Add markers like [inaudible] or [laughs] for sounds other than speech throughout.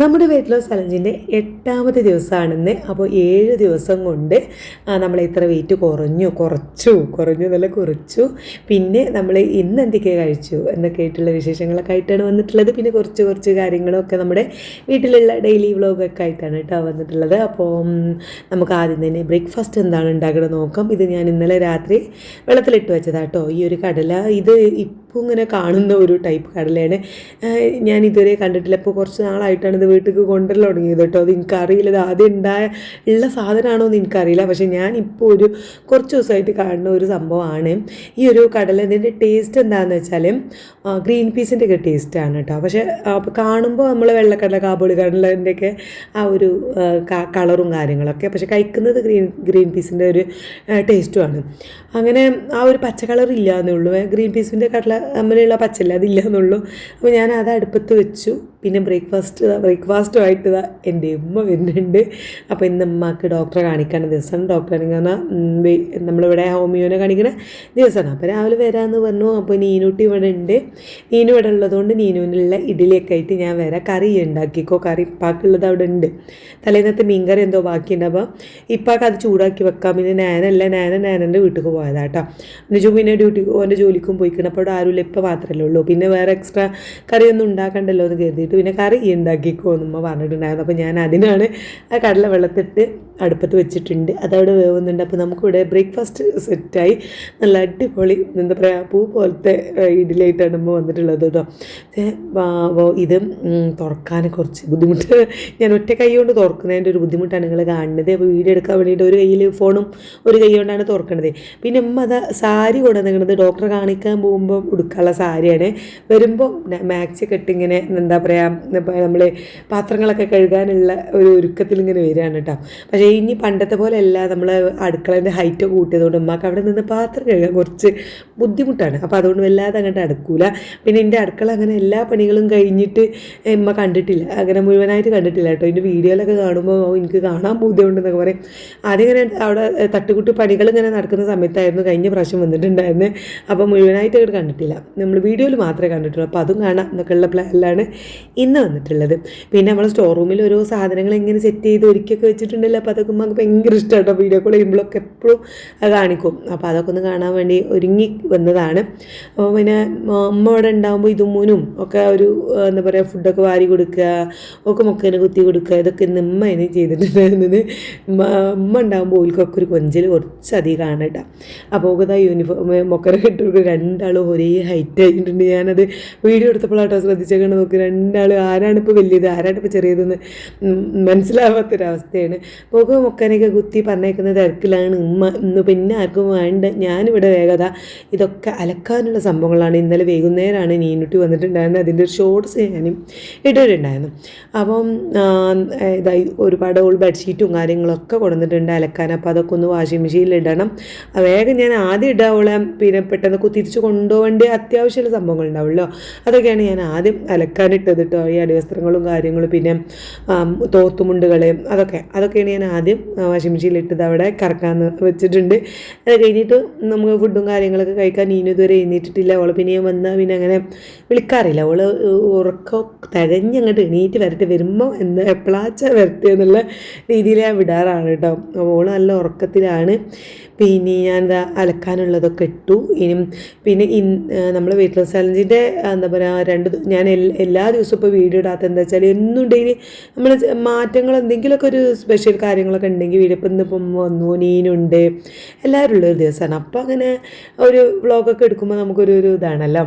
നമ്മുടെ weight loss ചലഞ്ചിന്റെ എട്ടാമത്തെ ദിവസമാണെന്ന്. അപ്പോൾ ഏഴ് ദിവസം കൊണ്ട് നമ്മൾ ഇത്ര വെയിറ്റ് കുറഞ്ഞു കുറച്ചു കുറഞ്ഞു നല്ല കുറച്ചു. പിന്നെ നമ്മൾ ഇന്ന് എന്തൊക്കെ കഴിച്ചു എന്നൊക്കെ ആയിട്ടുള്ള വിശേഷങ്ങളൊക്കെ ആയിട്ടാണ് വന്നിട്ടുള്ളത്. പിന്നെ കുറച്ച് കുറച്ച് കാര്യങ്ങളൊക്കെ നമ്മുടെ വീട്ടിലുള്ള ഡെയിലി വ്ളോഗൊക്കെ ആയിട്ടാണ് കേട്ടോ വന്നിട്ടുള്ളത്. അപ്പോൾ നമുക്ക് ആദ്യം തന്നെ ബ്രേക്ക്ഫാസ്റ്റ് എന്താണ് ഉണ്ടാക്കുന്നത് നോക്കാം. ഇത് ഞാൻ ഇന്നലെ രാത്രി വെള്ളത്തിലിട്ട് വെച്ചതാട്ടോ ഈ ഒരു കടല ഇത് ഇപ്പോൾ ഇങ്ങനെ കാണുന്ന ഒരു ടൈപ്പ് കടലയാണ്. ഞാൻ ഇതുവരെ കണ്ടിട്ടില്ല. ഇപ്പോൾ കുറച്ച് നാളായിട്ടാണ് ഇത് വീട്ടിലേക്ക് കൊണ്ടുവരൽ തുടങ്ങിയത് കേട്ടോ. അത് എനിക്കറിയില്ല. ഇത് ആദ്യം ഉണ്ടായ ഉള്ള സാധനമാണോ എന്ന് എനിക്കറിയില്ല. പക്ഷേ ഞാൻ ഇപ്പോൾ ഒരു കുറച്ച് ദിവസമായിട്ട് കാണുന്ന ഒരു സംഭവമാണ്. ഈ ഒരു കടല ഇതിന്റെ ടേസ്റ്റ് എന്താണെന്ന് വെച്ചാൽ ഗ്രീൻ പീസിന്റെ ഒക്കെ ടേസ്റ്റാണ് കേട്ടോ. പക്ഷേ അപ്പോൾ കാണുമ്പോൾ നമ്മൾ വെള്ളക്കടല കാബോളി കടലിന്റെയൊക്കെ ആ ഒരു കളറും കാര്യങ്ങളൊക്കെ. പക്ഷേ കഴിക്കുന്നത് ഗ്രീൻ ഗ്രീൻ പീസിന്റെ ഒരു ടേസ്റ്റുമാണ് അങ്ങനെ ആ ഒരു പച്ച കളർ ഇല്ല എന്നേ ഉള്ളൂ. ഗ്രീൻ പീസിന്റെ കടല തമ്മിലുള്ള പച്ചല്ല അതില്ല എന്നുള്ളൂ. അപ്പോൾ ഞാൻ അത് അടുപ്പത്ത് വെച്ചു. പിന്നെ ബ്രേക്ക്ഫാസ്റ്റ് ബ്രേക്ക്ഫാസ്റ്റുമായിട്ട് ഇതാ എന്റെ ഉമ്മ വരുന്നുണ്ട്. അപ്പോൾ ഇന്ന് ഉമ്മക്ക് ഡോക്ടറെ കാണിക്കേണ്ട ദിവസമാണ് ഡോക്ടറെ പറഞ്ഞാൽ നമ്മളിവിടെ ഹോമിയോനെ കാണിക്കുന്ന ദിവസമാണ്. അപ്പോൾ രാവിലെ വരാമെന്ന് പറഞ്ഞു. അപ്പോൾ നീനൂട്ടി ഇവിടെ ഉണ്ട്. നീനു ഇവിടെ ഉള്ളതുകൊണ്ട് നീനുവിനുള്ള ഇഡലിയൊക്കെ ആയിട്ട് ഞാൻ വരാം കറി ഉണ്ടാക്കിക്കോ. കറി ഇപ്പാക്കുള്ളത് അവിടെ ഉണ്ട്. തലേന്നത്തെ മീൻകറി എന്തോ ബാക്കിയുണ്ട്. അപ്പോൾ ഇപ്പാക്ക് അത് ചൂടാക്കി വെക്കാം. പിന്നെ നാനല്ല നാന നാനന്റെ വീട്ടിലേക്ക് പോയതാട്ടോ നിജു പിന്നെ ഡ്യൂട്ടിക്ക് ഓന്റെ ജോലിക്കും പോയിക്കണം. അപ്പോൾ അവിടെ ആരുമില്ല. ഇപ്പോൾ മാത്രമല്ലേ ഉള്ളൂ. പിന്നെ വേറെ എക്സ്ട്രാ കറിയൊന്നും ഉണ്ടാക്കണ്ടല്ലോ എന്ന് കരുതിയിട്ട് പിന്നെ കറി ഉണ്ടാക്കിക്കോ എന്നുമ്മ പറഞ്ഞിട്ടുണ്ടായിരുന്നു. അപ്പോൾ ഞാൻ അതിനാണ് ആ കടല വെള്ളത്തിട്ട് അടുപ്പത്ത് വെച്ചിട്ടുണ്ട്. അതവിടെ വേവുന്നുണ്ട്. അപ്പോൾ നമുക്കിവിടെ ബ്രേക്ക്ഫാസ്റ്റ് സെറ്റായി നല്ല അടിപൊളി എന്താ പറയുക പൂ പോലത്തെ ഇഡിലായിട്ടാണ് നമ്മൾ വന്നിട്ടുള്ളത് കേട്ടോ ഇത് തുറക്കാൻ കുറച്ച് ബുദ്ധിമുട്ട്. ഞാൻ ഒറ്റ കൈ കൊണ്ട് തുറക്കുന്നതിന്റെ ഒരു ബുദ്ധിമുട്ടാണ് നിങ്ങൾ കാണുന്നത്. അപ്പോൾ വീഡിയോ എടുക്കാൻ വേണ്ടിയിട്ട് ഒരു കയ്യിൽ ഫോണും ഒരു കൈ കൊണ്ടാണ് തുറക്കണത്. പിന്നെ ഉമ്മ അത് സാരി കൊണ്ടുവന്നിരിക്കുന്നത്. ഡോക്ടറെ കാണിക്കാൻ പോകുമ്പോൾ ഉടുക്കാനുള്ള സാരിയാണ്. വരുമ്പോൾ മാക്സി കെട്ടിങ്ങനെ എന്താ പറയുക നമ്മൾ പാത്രങ്ങളൊക്കെ കഴുകാനുള്ള ഒരു ഒരുക്കത്തിൽ ഇങ്ങനെ വരികയാണ് കേട്ടോ പക്ഷേ ഇനി പണ്ടത്തെ പോലെ അല്ല. നമ്മൾ അടുക്കളേന്റെ ഹൈറ്റ് കൂട്ടിയതുകൊണ്ട് ഉമ്മാക്ക് അവിടെ നിന്ന് പാത്രം കഴുകാൻ കുറച്ച് ബുദ്ധിമുട്ടാണ്. അപ്പോൾ അതുകൊണ്ട് വല്ലാതെ അങ്ങോട്ട് അടുക്കൂല. പിന്നെ എന്റെ അടുക്കള അങ്ങനെ എല്ലാ പണികളും കഴിഞ്ഞിട്ട് ഉമ്മ കണ്ടിട്ടില്ല. അങ്ങനെ മുഴുവനായിട്ട് കണ്ടിട്ടില്ല കേട്ടോ എന്റെ വീഡിയോയിലൊക്കെ കാണുമ്പോൾ എനിക്ക് കാണാൻ ബുദ്ധിമുട്ടുണ്ടെന്നൊക്കെ പറയും. ആദ്യം ഇങ്ങനെ അവിടെ തട്ടുകുട്ടി പണികൾ ഇങ്ങനെ നടക്കുന്ന സമയത്തായിരുന്നു കഴിഞ്ഞ പ്രാവശ്യം വന്നിട്ടുണ്ടായിരുന്നത് അപ്പോൾ മുഴുവനായിട്ട് അങ്ങോട്ട് കണ്ടിട്ടില്ല. നമ്മൾ വീഡിയോയിൽ മാത്രമേ കണ്ടിട്ടുള്ളൂ. അപ്പോൾ അതും കാണാം. എന്നൊക്കെയുള്ള പ്ലാനിലാണ് ഇന്ന് വന്നിട്ടുള്ളത്. പിന്നെ നമ്മൾ സ്റ്റോർ റൂമിൽ ഓരോ സാധനങ്ങൾ ഇങ്ങനെ സെറ്റ് ചെയ്ത് ഒരുക്കിയൊക്കെ വെച്ചിട്ടുണ്ടല്ലോ. അപ്പോൾ അതൊക്കെ നമുക്ക് ഭയങ്കര ഇഷ്ടമാട്ടോ വീഡിയോ കോൾ ചെയ്യുമ്പോഴൊക്കെ എപ്പോഴും കാണിക്കും. അപ്പോൾ അതൊക്കെ ഒന്ന് കാണാൻ വേണ്ടി ഒരുങ്ങി വന്നതാണ്. അപ്പോൾ പിന്നെ അമ്മ അവിടെ ഉണ്ടാകുമ്പോൾ ഇതുമ്മൂനും ഒക്കെ ഒരു എന്താ പറയുക ഫുഡൊക്കെ വാരി കൊടുക്കുക ഒക്കെ മുക്കേനെ കുത്തി കൊടുക്കുക ഇതൊക്കെ ഇന്ന് ഉമ്മ ഇനി ചെയ്തിട്ടുണ്ടായിരുന്നത് അമ്മ ഉണ്ടാകുമ്പോൾ ഓൽക്കൊക്കെ ഒരു കൊഞ്ചൽ കുറച്ചധികമാണ് കേട്ടോ. അപ്പോൾ ഒക്കെ യൂണിഫോം മൊക്കരൊക്കെ ഇട്ട് രണ്ടാളും ഒരേ ഹൈറ്റ് ആയിട്ടുണ്ട്. ഞാനത് വീഡിയോ എടുത്തപ്പോഴാട്ടോ ശ്രദ്ധിച്ചേക്കണ നോക്കി. രണ്ടാൾ ആരാണ് ഇപ്പോൾ വലിയത് ആരാണ് ഇപ്പോൾ ചെറിയതെന്ന് മനസ്സിലാവാത്തൊരവസ്ഥയാണ്. പുക മുക്കാനൊക്കെ കുത്തി പറഞ്ഞേക്കുന്ന തിരക്കിലാണ്. ഉമ്മ ഇന്ന് പിന്നെ ആർക്കും വേണ്ട. ഞാനിവിടെ വേഗത. ഇതൊക്കെ അലക്കാനുള്ള സംഭവങ്ങളാണ്. ഇന്നലെ വൈകുന്നേരമാണ് നീനുട്ടി വന്നിട്ടുണ്ടായിരുന്നത്. അതിന്റെ ഒരു ഷോർട്സ് ഞാനും ഇട്ടിട്ടുണ്ടായിരുന്നു അപ്പം ഇതായി ഒരുപാട് ഓൾ ബെഡ്ഷീറ്റും കാര്യങ്ങളൊക്കെ കൊണ്ടുവന്നിട്ടുണ്ട് അലക്കാൻ. അപ്പോൾ അതൊക്കെ ഒന്ന് വാഷിംഗ് മെഷീനിൽ ഇടണം. വേഗം ഞാൻ ആദ്യം ഇടാവുള്ള പിന്നെ പെട്ടെന്ന് തിരിച്ച് കൊണ്ടുപോകേണ്ട അത്യാവശ്യമുള്ള സംഭവങ്ങൾ ഉണ്ടാവുമല്ലോ അതൊക്കെയാണ് ഞാൻ ആദ്യം അലക്കാനിട്ടത് കേട്ടോ ഈ അടിവസ്ത്രങ്ങളും കാര്യങ്ങളും പിന്നെ തോത്തുമുണ്ടുകൾ അതൊക്കെ. അതൊക്കെയാണ് ഞാൻ ആദ്യം വാഷിംഗ് മെഷീനിൽ ഇട്ടത് അവിടെ കറക്കാൻ വെച്ചിട്ടുണ്ട്. അത് കഴിഞ്ഞിട്ട് നമുക്ക് ഫുഡും കാര്യങ്ങളൊക്കെ കഴിക്കാൻ നീനും ഇതുവരെ എഴുന്നേറ്റിട്ടില്ല. അവൾ പിന്നെ ഞാൻ വന്നാൽ പിന്നെ അങ്ങനെ വിളിക്കാറില്ല. അവൾ ഉറക്കം തികഞ്ഞങ്ങോട്ട് എണീറ്റ് വരട്ടെ. വരുമ്പോൾ എന്താ എപ്പോഴാച്ച വരട്ടെ എന്നുള്ള രീതിയിൽ ഞാൻ വിടാറാണ് കേട്ടോ. അവൾ നല്ല ഉറക്കത്തിലാണ്. പിന്നെ ഞാൻ ഞാനിതാ അലക്കാനുള്ളതൊക്കെ ഇട്ടു. ഇനിയും പിന്നെ ഇൻ നമ്മൾ വെയിറ്റ് ലോസ് എന്താ പറയുക രണ്ട് ഞാൻ എല്ലാ ദിവസവും ഇപ്പോൾ വീഡിയോ ഇടാത്ത എന്താ വെച്ചാൽ എന്നും ഡെയിലി നമ്മൾ മാറ്റങ്ങൾ എന്തെങ്കിലുമൊക്കെ ഒരു സ്പെഷ്യൽ കാര്യങ്ങളൊക്കെ ഉണ്ടെങ്കിൽ വീഡിയോ ഇപ്പം ഇന്നിപ്പം വന്നു നീനുണ്ട് എല്ലാവരും ഉള്ളൊരു ദിവസമാണ് അപ്പോൾ അങ്ങനെ ഒരു വ്ളോഗൊക്കെ എടുക്കുമ്പോൾ നമുക്കൊരു ഒരു ഇതാണല്ലോ.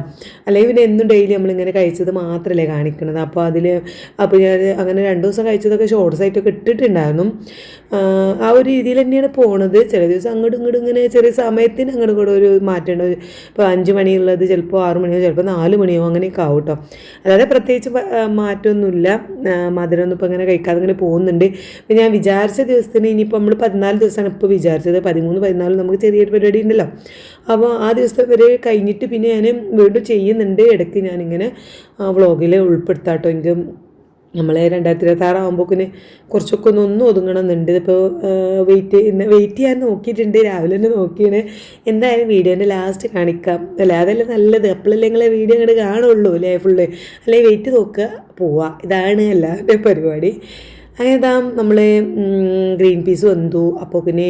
അല്ലെങ്കിൽ പിന്നെ എന്നും ഡെയിലി നമ്മളിങ്ങനെ കഴിച്ചത് മാത്രമല്ലേ കാണിക്കുന്നത് അപ്പോൾ അതിൽ അപ്പോൾ ഞാൻ അങ്ങനെ രണ്ട് ദിവസം കഴിച്ചതൊക്കെ ഷോർട്സ് ആയിട്ടൊക്കെ ഇട്ടിട്ടുണ്ടായിരുന്നു. ആ, ഒരു രീതിയിൽ തന്നെയാണ് പോണത്. ചില ദിവസം അങ്ങോട്ടും ഇങ്ങോട്ടും ഇങ്ങനെ ചെറിയ സമയത്തിന് അങ്ങോട്ടും ഇങ്ങോട്ടും ഒരു മാറ്റമുണ്ട് ഇപ്പോൾ അഞ്ച് മണിയുള്ളത് ചിലപ്പോൾ ആറ് മണിയോ ചിലപ്പോൾ നാല് മണിയോ അങ്ങനെയൊക്കെ ആവും കേട്ടോ അല്ലാതെ പ്രത്യേകിച്ച് മാറ്റമൊന്നുമില്ല മധുരം മധുരമൊന്നും ഇപ്പോൾ അങ്ങനെ കഴിക്കാതെ ഇങ്ങനെ പോകുന്നുണ്ട്. ഇപ്പം ഞാൻ വിചാരിച്ച ദിവസത്തിന് ഇനിയിപ്പോൾ നമ്മൾ പതിനാല് ദിവസമാണ് ഇപ്പോൾ വിചാരിച്ചത്. പതിമൂന്ന് പതിനാല് നമുക്ക് ചെറിയൊരു പരിപാടി ഉണ്ടല്ലോ. അപ്പോൾ ആ ദിവസം വരെ കഴിഞ്ഞിട്ട് പിന്നെ ഞാൻ വീണ്ടും ചെയ്യുന്നുണ്ട്. ഇടയ്ക്ക് ഞാനിങ്ങനെ വ്ളോഗിൽ ഉൾപ്പെടുത്താട്ടോ. എനിക്ക് നമ്മൾ രണ്ടായിരത്തി ഇരുപത്തി ആറാകുമ്പോക്കിന് കുറച്ചൊക്കെ ഒന്ന് ഒന്നും ഒതുങ്ങണമെന്നുണ്ട്. ഇതിപ്പോൾ വെയിറ്റ് ഇന്ന് വെയിറ്റ് ചെയ്യാൻ നോക്കിയിട്ടുണ്ട്. രാവിലെ തന്നെ നോക്കിയാണ്. എന്തായാലും വീഡിയോന്റെ ലാസ്റ്റ് കാണിക്കാം. അല്ലേ? അതല്ലേ നല്ലത്. അപ്പോഴല്ലേ നിങ്ങളെ വീഡിയോ അങ്ങോട്ട് കാണുള്ളൂ അല്ലേ ഫുള്ള് അല്ലെങ്കിൽ വെയിറ്റ് നോക്കുക പോവാം. ഇതാണ് എല്ലാവരുടെയും പരിപാടി. അങ്ങനെ ഇതാ നമ്മൾ ഗ്രീൻ പീസ് വന്നു. അപ്പോൾ പിന്നെ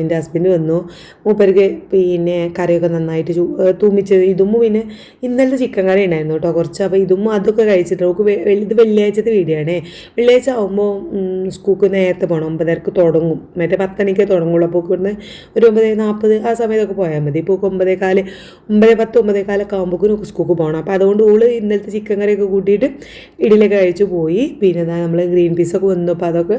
എന്റെ ഹസ്ബൻഡ് വന്നു. മൂപ്പർക്ക് പിന്നെ കറിയൊക്കെ നന്നായിട്ട് ചൂ തൂമിച്ച് ഇതും പിന്നെ ഇന്നലത്തെ ചിക്കൻ കറി ഉണ്ടായിരുന്നു കേട്ടോ കുറച്ച്. അപ്പോൾ ഇതും അതൊക്കെ കഴിച്ചിട്ട് നമുക്ക് ഇത് വെള്ളിയാഴ്ചത്തെ വീഡിയോ ആണേ. വെള്ളിയാഴ്ച ആകുമ്പോൾ സ്കൂൾക്ക് നേരത്തെ പോകണം ഒമ്പതരക്ക് തുടങ്ങും. മറ്റേ പത്തണിക്കേ തുടങ്ങുള്ളൂ. അപ്പോൾ ഇവിടുന്ന് ഒരു ഒമ്പത് നാൽപ്പത് ആ സമയത്തൊക്കെ പോയാൽ മതി. ഇപ്പോൾ ഒമ്പതേ കാൽ ഒമ്പത് പത്ത് ഒമ്പതേ കാലൊക്കെ ആകുമ്പോഴേക്കും സ്കൂൾക്ക് പോകണം അപ്പോൾ അതുകൊണ്ട് ഓൾ ഇന്നലത്തെ ചിക്കൻ കറിയൊക്കെ കൂട്ടിയിട്ട് ഇഡലിയൊക്കെ കഴിച്ചു പോയി. പിന്നെ നമ്മൾ ഗ്രീൻ പീസൊക്കെ വന്നു. അപ്പോൾ അതൊക്കെ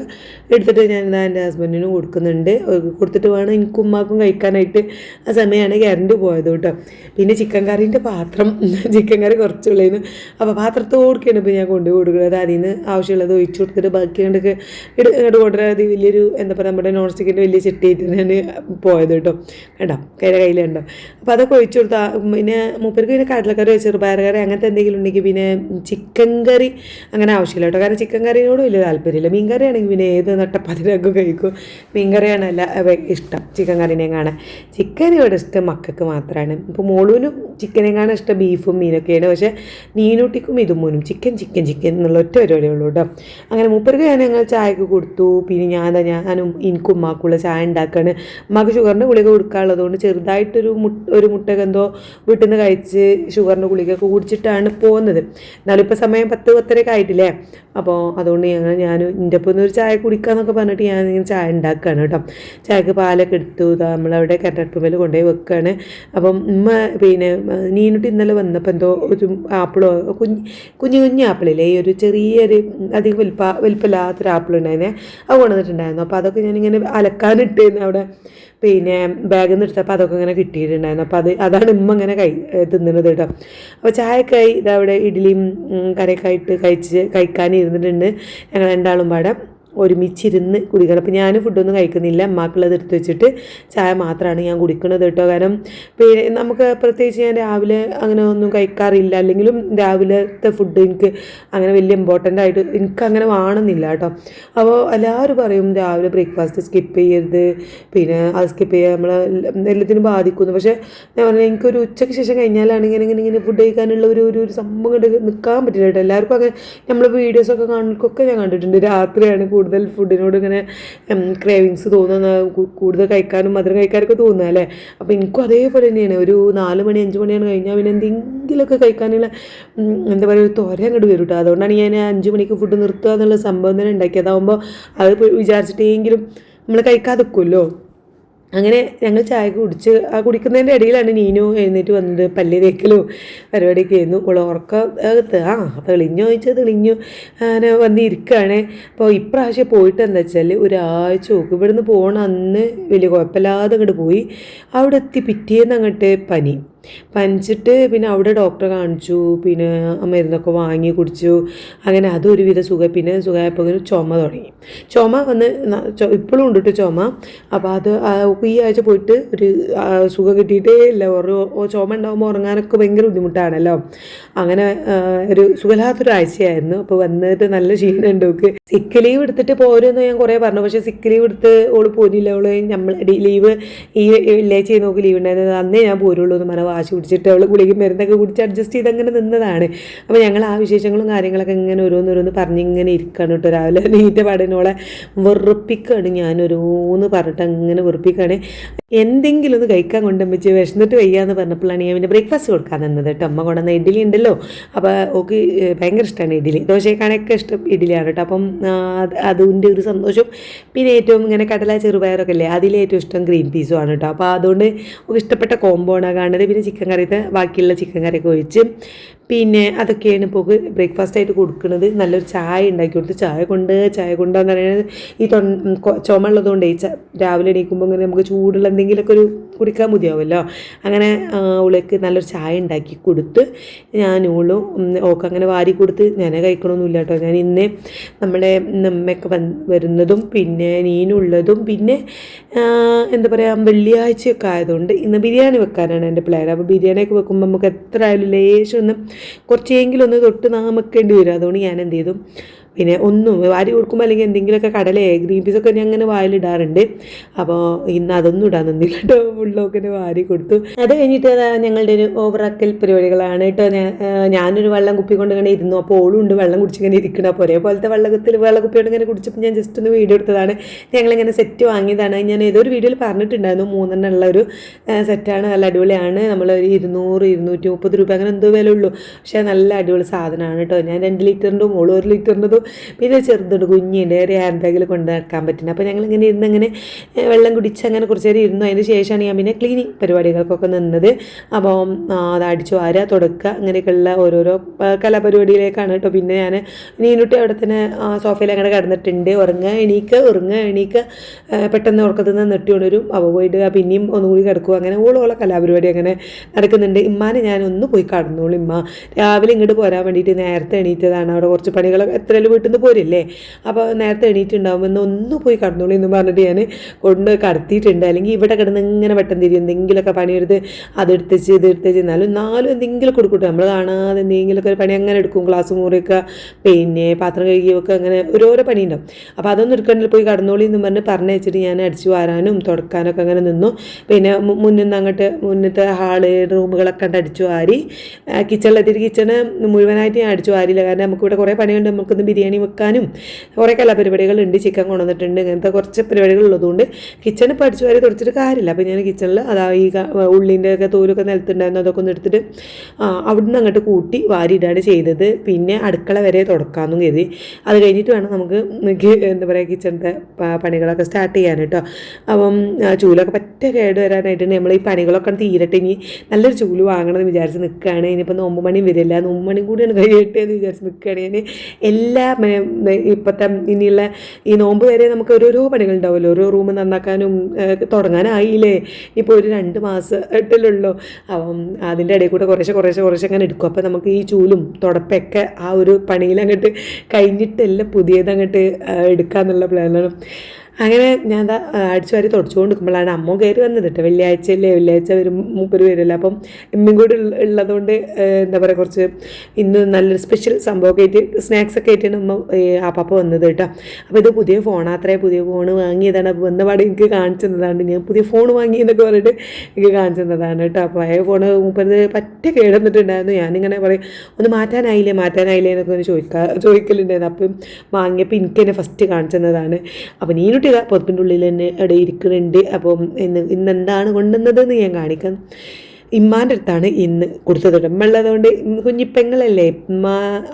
എടുത്തിട്ട് ഞാൻ ഇതാ എന്റെ ഹസ്ബൻഡിനും കൊടുക്കുന്നുണ്ട്. കൊടുത്തിട്ട് വേണം എനിക്ക് ഉമ്മാക്കും കഴിക്കാനായിട്ട് ആ സമയമാണ് കറണ്ട് പോയത് കേട്ടോ. പിന്നെ ചിക്കൻ കറീന്റെ പാത്രം. [laughs] ചിക്കൻ കറി കുറച്ച് ഉള്ളതിന് അപ്പോൾ പാത്രത്തോടുക്കാണ് ഇപ്പോൾ ഞാൻ കൊണ്ടു കൊടുക്കുന്നത്. അതിൽ നിന്ന് ആവശ്യമുള്ളത് ഒഴിച്ചു കൊടുത്തിട്ട് ബാക്കി കണ്ടൊക്കെ ഇങ്ങോട്ട് കൊണ്ടുവരാതെ വലിയൊരു എന്താ പറയുക നമ്മുടെ നോൺ സ്റ്റിക്കിന്റെ വലിയ ചെട്ടിയായിട്ട് ഞാൻ പോയത് കേട്ടോ. കേട്ടോ കയ്യിലെ കയ്യിലുണ്ടോ അപ്പോൾ അതൊക്കെ ഒഴിച്ചു കൊടുത്താൽ പിന്നെ മൂപ്പർക്ക് പിന്നെ കടലക്കറി ചെറുപയർ കറി അങ്ങനത്തെ എന്തെങ്കിലും ഉണ്ടെങ്കിൽ പിന്നെ ചിക്കൻ കറി അങ്ങനെ ആവശ്യമില്ല കേട്ടോ. കാരണം ചിക്കൻ കറിയോട് വലിയ താല്പര്യമില്ല മീൻ കറി ആണെങ്കിൽ പിന്നെ ഏത് നട്ടപ്പതിരൊക്കെ കഴിക്കും. മീൻ കറിയാണല്ല ഇഷ്ടം. ചിക്കൻ കറിനെ കാണാൻ ചിക്കൻ ഇവിടെ ഇഷ്ടം മക്കൾക്ക് മാത്രമാണ് ഇപ്പോൾ മോളൂനും ചിക്കനെ കാണാൻ ഇഷ്ടം? ബീഫും മീനൊക്കെയാണ്. പക്ഷേ നീനൂട്ടിക്കും ഇതുമൂനും ചിക്കൻ ചിക്കൻ ചിക്കൻ എന്നുള്ള ഒറ്റ പരിപാടി ഉള്ളൂ കേട്ടോ. അങ്ങനെ മൂപ്പർക്ക് ഞാൻ ഞങ്ങൾ ചായക്ക് കൊടുത്തു. പിന്നെ ഞാൻ ഞാനും എനിക്കും ഉമ്മാക്കുള്ള ചായ ഉണ്ടാക്കാണ്. ഉമ്മാക്ക് ഷുഗറിന്റെ ഗുളിക കൊടുക്കാനുള്ളത് കൊണ്ട് ചെറുതായിട്ടൊരു മുട്ട ഒരു മുട്ടയൊക്കെ എന്തോ വീട്ടിൽ നിന്ന് കഴിച്ച് ഷുഗറിന്റെ ഗുളികയൊക്കെ കുടിച്ചിട്ടാണ് പോകുന്നത് എന്നാലും ഇപ്പോൾ സമയം പത്ത് പത്തരയൊക്കെ ആയിട്ടില്ലേ? അപ്പോൾ അതുകൊണ്ട് ഞങ്ങൾ ഞാൻ എന്റെ ഒപ്പം ഒരു ചായ കുടിക്കാന്നൊക്കെ പറഞ്ഞിട്ട് ഞാൻ ഇങ്ങനെ ചായ ഉണ്ടാക്കുകയാണ് കേട്ടോ. ചായക്ക് പാലൊക്കെ എടുത്തു നമ്മളവിടെ കരട്ടടുപ്പുമേൽ കൊണ്ടുപോയി വെക്കുകയാണ് അപ്പം ഉമ്മ പിന്നെ നീനുട്ടി ഇന്നലെ വന്നപ്പോൾ എന്തോ ഒരു ആപ്പിളോ കുഞ്ഞ് കുഞ്ഞു കുഞ്ഞു ആപ്പിളില്ലേ? ഈ ഒരു ചെറിയൊരു അധികം വലിപ്പ വലിപ്പമില്ലാത്തൊരു ആപ്പിൾ ഉണ്ടായിരുന്നേ അത് കൊണ്ടുവന്നിട്ടുണ്ടായിരുന്നു. അപ്പോൾ അതൊക്കെ ഞാനിങ്ങനെ അലക്കാനിട്ടിരുന്നു അവിടെ പിന്നെ ബാഗിൽ നിന്ന് എടുത്തപ്പോൾ അതൊക്കെ ഇങ്ങനെ കിട്ടിയിട്ടുണ്ടായിരുന്നു. അപ്പോൾ അത് അതാണ് ഉമ്മ ഇങ്ങനെ കൈ തിന്നുന്നത് കേട്ടോ. അപ്പോൾ ചായക്കായി ഇതവിടെ ഇഡ്ഡലിയും കറിയൊക്കെ ആയിട്ട് കഴിച്ച് കഴിക്കാനിരുന്നിട്ടുണ്ട് ഞങ്ങൾ രണ്ടാളും പാടെ. ഒരുമിച്ചിരുന്ന് കുടിക്കണം. അപ്പോൾ ഞാൻ ഫുഡൊന്നും കഴിക്കുന്നില്ല. അമ്മാക്കുള്ളത് എടുത്ത് വെച്ചിട്ട് ചായ മാത്രമാണ് ഞാൻ കുടിക്കുന്നത് കേട്ടോ. കാരണം പിന്നെ നമുക്ക് പ്രത്യേകിച്ച് ഞാൻ രാവിലെ അങ്ങനെ ഒന്നും കഴിക്കാറില്ല. അല്ലെങ്കിലും രാവിലത്തെ ഫുഡ് എനിക്ക് അങ്ങനെ വലിയ ഇമ്പോർട്ടന്റ് ആയിട്ട് എനിക്ക് അങ്ങനെ വേണമെന്നില്ല കേട്ടോ. അപ്പോൾ എല്ലാവരും പറയും രാവിലെ ബ്രേക്ക്ഫാസ്റ്റ് സ്കിപ്പ് ചെയ്യരുത്. പിന്നെ അത് സ്കിപ്പ് ചെയ്യുക നമ്മളെ എല്ലാത്തിനും ബാധിക്കുന്നു. പക്ഷേ ഞാൻ പറഞ്ഞാൽ എനിക്കൊരു ഉച്ചയ്ക്ക് ശേഷം കഴിഞ്ഞാലാണ് ഇങ്ങനെ ഇങ്ങനെ ഇങ്ങനെ ഫുഡ് കഴിക്കാനുള്ള ഒരു ഒരു സംഭവം കണ്ട് നിൽക്കാൻ പറ്റില്ല കേട്ടോ. എല്ലാവർക്കും അങ്ങനെ നമ്മൾ വീഡിയോസൊക്കെ കാണുന്നതൊക്കെ ഞാൻ കണ്ടിട്ടുണ്ട്. രാത്രിയാണ് കൂടുതൽ ഫുഡിനോട് ഇങ്ങനെ ക്രേവിങ്സ് തോന്നുന്ന കൂടുതൽ കഴിക്കാനും മധുരം കഴിക്കാനൊക്കെ തോന്നുക അല്ലേ? അപ്പോൾ എനിക്കും അതേപോലെ തന്നെയാണ്. ഒരു നാല് മണി അഞ്ച് മണിയാണ് കഴിഞ്ഞാൽ പിന്നെ എന്തെങ്കിലുമൊക്കെ കഴിക്കാനുള്ള എന്താ പറയുക ഒരു തോര അങ്ങോട്ട് വരും കേട്ടോ അതുകൊണ്ടാണ് ഞാൻ അഞ്ച് മണിക്ക് ഫുഡ് നിർത്തുക എന്നുള്ള സംഭവം തന്നെ ഉണ്ടാക്കിയതാകുമ്പോൾ അത് വിചാരിച്ചിട്ടെങ്കിലും നമ്മൾ കഴിക്കാതെ നിൽക്കുമല്ലോ അങ്ങനെ ഞങ്ങൾ ചായ കുടിച്ച് ആ കുടിക്കുന്നതിന്റെ ഇടയിലാണ് നീനു എഴുന്നേറ്റ് വന്നത്. പല്ല് തേക്കലും പരിപാടിയൊക്കെ ആയിരുന്നു. ഉള്ള ഉറക്കം ആ തെളിഞ്ഞു ചോദിച്ചാൽ തെളിഞ്ഞു. അങ്ങനെ വന്നിരിക്കുകയാണ് അപ്പോൾ ഇപ്രാവശ്യം പോയിട്ട് എന്താ വെച്ചാൽ ഒരാഴ്ച നോക്കും ഇവിടുന്ന് പോകണ അന്ന് വലിയ കുഴപ്പമില്ലാതെ അങ്ങോട്ട് പോയി. അവിടെ എത്തി പിറ്റേന്ന് അങ്ങോട്ട് പനി. പനിച്ചിട്ട് പിന്നെ അവിടെ ഡോക്ടറെ കാണിച്ചു പിന്നെ മരുന്നൊക്കെ വാങ്ങി കുടിച്ചു. അങ്ങനെ അതൊരുവിധ സുഖം പിന്നെ സുഖമായപ്പോൾ ചുമ തുടങ്ങി. ചുമ വന്ന് ഇപ്പോഴും ഉണ്ട് കേട്ടോ ചുമ. അപ്പോൾ അത് ഈ ആഴ്ച പോയിട്ട് ഒരു സുഖം കിട്ടിയിട്ടേ ഇല്ല. ഒരു ചുമ ഉണ്ടാകുമ്പോൾ ഉറങ്ങാനൊക്കെ ഭയങ്കര ബുദ്ധിമുട്ടാണല്ലോ. അങ്ങനെ ഒരു സുഖമില്ലാത്തൊരു ആഴ്ചയായിരുന്നു അപ്പോൾ വന്നിട്ട് നല്ല ക്ഷീണം ഉണ്ട് ഓക്ക്. സിക്ക് ലീവ് എടുത്തിട്ട് പോരുമെന്ന് ഞാൻ കുറേ പറഞ്ഞു. പക്ഷേ സിക്ക് ലീവ് എടുത്ത് ഓൾ പോരില്ല ഓൾ നമ്മൾ ലീവ് ഈ വെള്ളിയാഴ്ച നോക്കി ലീവ് ഉണ്ടായിരുന്നത്. അന്നേ ഞാൻ പോരുള്ളൂ എന്ന് പറഞ്ഞ. വാശി പിടിച്ചിട്ട് അവൾ ഗുളികയും മരുന്നൊക്കെ കുടിച്ച് അഡ്ജസ്റ്റ് ചെയ്ത് അങ്ങനെ നിന്നതാണ്. അപ്പോൾ ഞങ്ങൾ ആ വിശേഷങ്ങളും കാര്യങ്ങളൊക്കെ ഇങ്ങനെ ഓരോന്നോരോന്ന് പറഞ്ഞിങ്ങനെ ഇരിക്കണം കേട്ടോ. രാവിലെ നീറ്റ പാടിനോളെ വെറുപ്പിക്കുകയാണ് ഞാൻ ഓരോന്ന് പറഞ്ഞിട്ട് അങ്ങനെ വെറുപ്പിക്കുകയാണ് എന്തെങ്കിലും ഒന്ന് കഴിക്കാൻ കൊണ്ടുവച്ച് വിശന്നിട്ട് വയ്യാന്ന് പറഞ്ഞപ്പോഴാണ് ഞാൻ പിന്നെ ബ്രേക്ക്ഫാസ്റ്റ് കൊടുക്കാൻ നിന്നത് കേട്ടോ. അമ്മ കൊണ്ടുവന്ന ഇഡ്ഡലി ഉണ്ടല്ലോ. അപ്പോൾ ഓക്ക് ഭയങ്കര ഇഷ്ടമാണ് ഇഡ്ഡലി. ദോശയെക്കാണൊക്കെ ഇഷ്ടം ഇഡ്ഡലിയാണ് കേട്ടോ. അപ്പം അത് അതിന്റെ ഒരു സന്തോഷം പിന്നെ ഏറ്റവും ഇങ്ങനെ കടല ചെറുപയറൊക്കെ അല്ലേ അതിലെ ഏറ്റവും ഇഷ്ടം ഗ്രീൻ പീസും ആണ് കേട്ടോ. അപ്പോൾ അതുകൊണ്ട് ഇഷ്ടപ്പെട്ട കോംബോ ആണ് കാണുന്നത്. പിന്നെ ചിക്കൻ കറിയത്തെ ബാക്കിയുള്ള ചിക്കൻ കറിയൊക്കെ ഒഴിച്ച് പിന്നെ അതൊക്കെയാണ് ഇപ്പോൾ ബ്രേക്ക്ഫാസ്റ്റ് ആയിട്ട് കൊടുക്കുന്നത് നല്ലൊരു ചായ ഉണ്ടാക്കി കൊടുത്ത്. ചായ കൊണ്ട് ചായ കൊണ്ടാന്ന് പറയുന്നത് ഈ തൊ ചുമ ഉള്ളതുകൊണ്ട് ഈ ച- രാവിലെ എണീക്കുമ്പോൾ ഇങ്ങനെ നമുക്ക് ചൂടുള്ള എന്തെങ്കിലുമൊക്കെ ഒരു കുടിക്കാൻ മതിയാവുമല്ലോ. അങ്ങനെ അവൾക്ക് നല്ലൊരു ചായ ഉണ്ടാക്കി കൊടുത്ത് ഞാൻ ഓളും ഓക്കെ അങ്ങനെ വാരി കൊടുത്ത് ഞാൻ കഴിക്കണമൊന്നുമില്ല കേട്ടോ. ഞാൻ ഇന്ന് നമ്മുടെ നമ്മയൊക്കെ വന്ന് വരുന്നതും പിന്നെ നീനുള്ളതും പിന്നെ എന്താ പറയുക വെള്ളിയാഴ്ചയൊക്കെ ആയതുകൊണ്ട് ഇന്ന് ബിരിയാണി വെക്കാനാണ് എന്റെ പ്ലാൻ അപ്പോൾ ബിരിയാണിയൊക്കെ വെക്കുമ്പോൾ നമുക്ക് എത്ര ആയാലും ലേശം ഒന്ന് കുറച്ചെങ്കിലും ഒന്ന് തൊട്ട് നാമക്കേണ്ടി വരും. അതുകൊണ്ട് ഞാൻ എന്ത് ചെയ്തു? പിന്നെ ഒന്നും വാരി കൊടുക്കുമ്പോൾ അല്ലെങ്കിൽ എന്തെങ്കിലുമൊക്കെ കടലേ ഗ്രീൻ പീസൊക്കെ ഞാൻ അങ്ങനെ വായിലിടാറുണ്ട്. അപ്പോൾ ഇന്ന് അതൊന്നും ഇടാൻ നിന്നില്ല കേട്ടോ. ഫുള്ളൊക്കെ വാരി കൊടുത്തു. അത് കഴിഞ്ഞിട്ട് ഞങ്ങളുടെ ഒരു ഓവറാക്കൽ പരിപാടികളാണ് കേട്ടോ. ഞാനൊരു വെള്ളം കുപ്പി കൊണ്ട് ഇങ്ങനെ ഇരുന്നു. അപ്പോൾ ഓളും ഉണ്ട് വെള്ളം കുടിച്ചിങ്ങനെ ഇരിക്കണം. അപ്പോൾ ഒരേപോലത്തെ വെള്ളത്തിൽ വെള്ളക്കുപ്പി കൊണ്ട് ഇങ്ങനെ കുടിച്ചപ്പോൾ ഞാൻ ജസ്റ്റ് ഒന്ന് വീഡിയോ എടുത്തതാണ്. ഞങ്ങളിങ്ങനെ സെറ്റ് വാങ്ങിയതാണ്. ഞാൻ ഏതോ ഒരു വീഡിയോയിൽ പറഞ്ഞിട്ടുണ്ടായിരുന്നു. മൂന്നെണ്ണം ഉള്ള ഒരു സെറ്റാണ് നല്ല അടിപൊളിയാണ്. നമ്മൾ ഒരു ഇരുന്നൂറ് ഇരുന്നൂറ്റി മുപ്പത് രൂപ അങ്ങനെ എന്തോ വില ഉള്ളൂ പക്ഷേ നല്ല അടിപൊളി സാധനമാണ് കേട്ടോ. ഞാൻ രണ്ട് ലിറ്ററിന്റെ മോളും ഒരു ലിറ്ററിന്റെതും പിന്നെ ചെറുതോട് കുഞ്ഞുണ്ട് ഒരു ഹാൻഡ് ബാഗിൽ കൊണ്ട് നടക്കാൻ പറ്റുന്നത് അപ്പോൾ ഞങ്ങളിങ്ങനെ ഇരുന്ന് അങ്ങനെ വെള്ളം കുടിച്ച് അങ്ങനെ കുറച്ച് നേരം ഇരുന്നു. അതിന് ശേഷമാണ് ഞാൻ പിന്നെ ക്ലീനിങ് പരിപാടികൾക്കൊക്കെ നിന്നത്. അപ്പം ആ, അത് അടിച്ചു വാര തുടക്കുക അങ്ങനെയൊക്കെയുള്ള ഓരോരോ കലാപരിപാടിയിലേക്കാണ് കേട്ടോ. പിന്നെ ഞാൻ നീനുട്ടി അവിടെ തന്നെ സോഫയിൽ അങ്ങനെ കിടന്നിട്ടുണ്ട്. ഉറങ്ങുക എണീക്കുക ഉറങ്ങുക എണീക്കുക പെട്ടെന്ന് ഉറക്കത്തിൽ നിന്ന് നെട്ടി ഉണരും അവ പോയിട്ട് പിന്നെയും ഒന്നുകൂടി കിടക്കുക അങ്ങനെ ഓളോളം കലാപരിപാടി അങ്ങനെ നടക്കുന്നുണ്ട്. ഇമ്മാനെ ഞാൻ ഒന്ന് പോയി കടന്നോളൂ ഇമ്മ. രാവിലെ ഇങ്ങോട്ട് പോരാൻ വേണ്ടിയിട്ട് നേരത്തെ എണീറ്റതാണ്. അവിടെ കുറച്ച് പണികൾ എത്രയും വീട്ടിൽ നിന്ന് പോരില്ലേ? അപ്പോൾ നേരത്തെ എണീറ്റുണ്ടാവും എന്ന് ഒന്ന് പോയി കടന്നോളൂ എന്ന് പറഞ്ഞിട്ട് ഞാൻ കൊണ്ട് കടത്തിയിട്ടുണ്ട്. അല്ലെങ്കിൽ ഇവിടെ കിടന്ന് ഇങ്ങനെ വെട്ടം തിരിയും. എന്തെങ്കിലുമൊക്കെ പണിയെടുത്ത് അതെടുത്തേച്ച് ഇതെടുത്തേച്ച് എന്നാലും നാലും എന്തെങ്കിലും കൊടുക്കട്ടെ. നമ്മൾ കാണാതെ എന്തെങ്കിലുമൊക്കെ ഒരു പണി അങ്ങനെ എടുക്കും. ഗ്ലാസ് മുറിയൊക്കെ പിന്നെ പാത്രം കഴുകിയൊക്കെ അങ്ങനെ ഓരോരോ പണിയുണ്ടാവും. അപ്പോൾ അതൊന്നും എടുക്കണ്ടില്ല പോയി കടന്നോളി എന്ന് പറഞ്ഞ് പറഞ്ഞു വെച്ചിട്ട് ഞാൻ അടിച്ചു വാരാനും തുടക്കാനൊക്കെ അങ്ങനെ നിന്നു. പിന്നെ മുന്നിൽ നിന്ന് അങ്ങോട്ട് മുന്നത്തെ ഹാൾ റൂമുകളൊക്കെ കണ്ട് അടിച്ചു വാരി. കിച്ചണിലെത്തിയിട്ട് കിച്ചണ് മുഴുവനായിട്ട് ഞാൻ അടിച്ചു വാരിയില്ല. കാരണം നമുക്കിവിടെ കുറേ പണിയുണ്ട്. നമുക്കൊന്ന് ബിരിയാണി വെക്കാനും കുറേ കലാപരിപാടികളുണ്ട് ചിക്കൻ കൊണ്ടുവന്നിട്ടുണ്ട് ഇങ്ങനത്തെ കുറച്ച് പരിപാടികൾ ഉള്ളതുകൊണ്ട് കിച്ചണിൽ പഠിച്ചു വരെ തുടച്ചിട്ട് കാര്യമില്ല. അപ്പോൾ ഞാൻ കിച്ചണിൽ അതാ ഈ ഉള്ളിന്റെ ഒക്കെ തോലൊക്കെ നിലത്തുണ്ടായിരുന്നു അതൊക്കെ ഒന്ന് എടുത്തിട്ട് അവിടെ അവിടുന്ന് അങ്ങോട്ട് കൂട്ടി വാരിയിടാണ് ചെയ്തത്. പിന്നെ അടുക്കള വരെ തുടക്കാമെന്നും കരുതി. അത് കഴിഞ്ഞിട്ട് വേണം നമുക്ക് എന്താ പറയുക കിച്ചണിന്റെ പണികളൊക്കെ സ്റ്റാർട്ട് ചെയ്യാൻ കേട്ടോ അപ്പം ചൂലൊക്കെ പറ്റ കേട് വരാനായിട്ട് നമ്മൾ ഈ പണികളൊക്കെ തീരട്ടെ. ഇനി നല്ലൊരു ചൂൽ വാങ്ങണമെന്ന് വിചാരിച്ച് നിൽക്കുകയാണ് ഇനിയിപ്പോൾ നോമ്പ് മണിയും വരില്ല. നോമ്പ് മണിയും കൂടിയാണ് കഴിയട്ടെ എന്ന് വിചാരിച്ച് നിൽക്കുകയാണ് ഞാൻ. എല്ലാ ഇപ്പോഴത്തെ ഇനിയുള്ള ഈ നോമ്പ് വരെ നമുക്ക് ഓരോരോ പണികൾ പണികളുണ്ടാവുമല്ലോ. ഓരോ റൂം നന്നാക്കാനും തുടങ്ങാനായില്ലേ? ഇപ്പോൾ ഒരു രണ്ട് മാസത്തിലുള്ളൂ അപ്പം അതിന്റെ ഇടയിൽ കൂടെ കുറേശ്ശെ കുറേശ്ശെ കുറേശ്ശെ അങ്ങനെ എടുക്കും. അപ്പോൾ നമുക്ക് ഈ ചൂലും തുടപ്പൊക്കെ ആ ഒരു പണിയിൽ അങ്ങോട്ട് കഴിഞ്ഞിട്ടെല്ലാം പുതിയത് അങ്ങോട്ട് എടുക്കാന്നുള്ള പ്ലാനാണ് അങ്ങനെ ഞാൻ അടിച്ചു വാരി തുടച്ചുകൊണ്ട് നിൽക്കുമ്പോഴാണ് അമ്മ കയറി വന്നത് കേട്ടോ വെള്ളിയാഴ്ചയല്ലേ വെള്ളിയാഴ്ച വരും മൂപ്പര് വരുമല്ലോ അപ്പം എമ്മയും കൂടി ഉള്ളതുകൊണ്ട് എന്താ പറയുക കുറച്ച് ഇന്ന് നല്ലൊരു സ്പെഷ്യൽ സംഭവമൊക്കെ ആയിട്ട് സ്നാക്സ് ഒക്കെ ആയിട്ടാണ് അമ്മ ആ പാപ്പ വന്നത് കേട്ടോ അപ്പോൾ ഇത് പുതിയ ഫോണാത്രേ പുതിയ ഫോൺ വാങ്ങിയതാണ്. അപ്പോൾ വന്നപാടെ എനിക്ക് കാണിച്ചു തന്നതാണ്. ഞാൻ പുതിയ ഫോൺ വാങ്ങിയെന്നൊക്കെ പറഞ്ഞിട്ട് എനിക്ക് കാണിച്ചു തന്നതാണ് കേട്ടോ അപ്പോൾ പഴയ ഫോൺ മൂപ്പരത് പറ്റ കേടന്നിട്ടുണ്ടായിരുന്നു ഞാനിങ്ങനെ പറയും ഒന്ന് മാറ്റാനായില്ലേ മാറ്റാനായില്ലേ എന്നൊക്കെ ഒന്ന് ചോദിക്കാ ചോദിക്കലുണ്ടായിരുന്നു. അപ്പം വാങ്ങിയപ്പോൾ എനിക്ക് തന്നെ ഫസ്റ്റ് കാണിച്ചു തന്നതാണ്. അപ്പോൾ നീനുട്ടി ഇതാ പുതപ്പിന്റെ ഉള്ളിൽ തന്നെ ഇവിടെ ഇരിക്കുന്നുണ്ട്. അപ്പം ഇന്ന് ഇന്ന് എന്താണ് കൊണ്ടുവന്നതെന്ന് ഞാൻ കാണിക്കാം. ഇമ്മാന്റെ അടുത്താണ് ഇന്ന് കൊടുത്തത് കേട്ടോ. ഉള്ളതുകൊണ്ട് കുഞ്ഞിപ്പെങ്ങളല്ലേ ഉമ്മ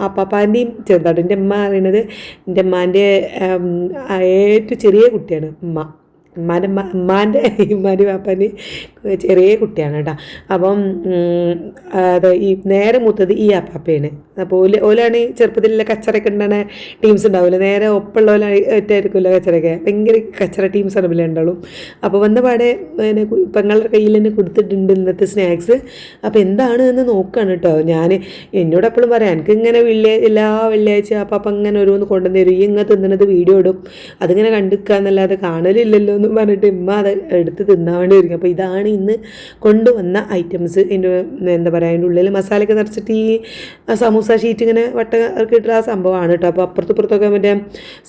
അപ്പാപ്പാന്റെയും ചെറുതായിട്ട് എന്റെ ഉമ്മ അറിയണത് എന്റെ ഉമ്മാന്റെ ഏറ്റവും ചെറിയ കുട്ടിയാണ് ഉമ്മ ഉമ്മാന്റെ ഉമ്മ ഉമ്മാന്റെ ഉമ്മാന്റെ ചെറിയ കുട്ടിയാണ് കേട്ടോ. അപ്പം അത് ഈ നേരെ മൂത്തത് ഈ അപ്പാപ്പയാണ്. അപ്പോൾ ഓൽ ഓലാണ് ചെറുപ്പത്തിലുള്ള കച്ചറയൊക്കെ ഉണ്ടാണ് ടീംസ് ഉണ്ടാവില്ല നേരെ ഒപ്പമുള്ള പോലെ ഒറ്റായിരിക്കുമല്ലോ കച്ചറയൊക്കെ. ഭയങ്കര കച്ചറ ആണ് ഇവിടെ ഉണ്ടാവും അപ്പോൾ വന്ന പാടെ പിന്നെ പെങ്ങളുടെ കയ്യിൽ തന്നെ കൊടുത്തിട്ടുണ്ട് ഇന്നത്തെ സ്നാക്സ് അപ്പോൾ എന്താണ് എന്ന് നോക്കുകയാണ് കേട്ടോ. ഞാൻ എന്നോട് എപ്പോഴും പറയാം എനിക്ക് ഇങ്ങനെ വെള്ളിയാഴ്ച എല്ലാ വെള്ളിയാഴ്ച അപ്പം അങ്ങനെ ഓരോന്ന് കൊണ്ടുവന്ന് തരും. ഈ ഇങ്ങനെ തിന്നണത് വീഡിയോ ഇടും. അതിങ്ങനെ കണ്ടിക്കുക എന്നല്ലാതെ കാണലില്ലല്ലോ എന്നും പറഞ്ഞിട്ട് ഇമ്മ അത് എടുത്ത് തിന്നാൻ വേണ്ടി വരും അപ്പോൾ ഇതാണ് ഇന്ന് കൊണ്ടുവന്ന ഐറ്റംസ് എന്റെ എന്താ പറയുക അതിന്റെ ഉള്ളിൽ മസാലയൊക്കെ നിറച്ചിട്ട് ഈ സമൂസ ഷീറ്റ് ഇങ്ങനെ വട്ട കിട്ടുന്ന ആ സംഭവമാണ് കേട്ടോ. അപ്പോൾ അപ്പുറത്തും ഇപ്പുറത്തൊക്കെ മറ്റേ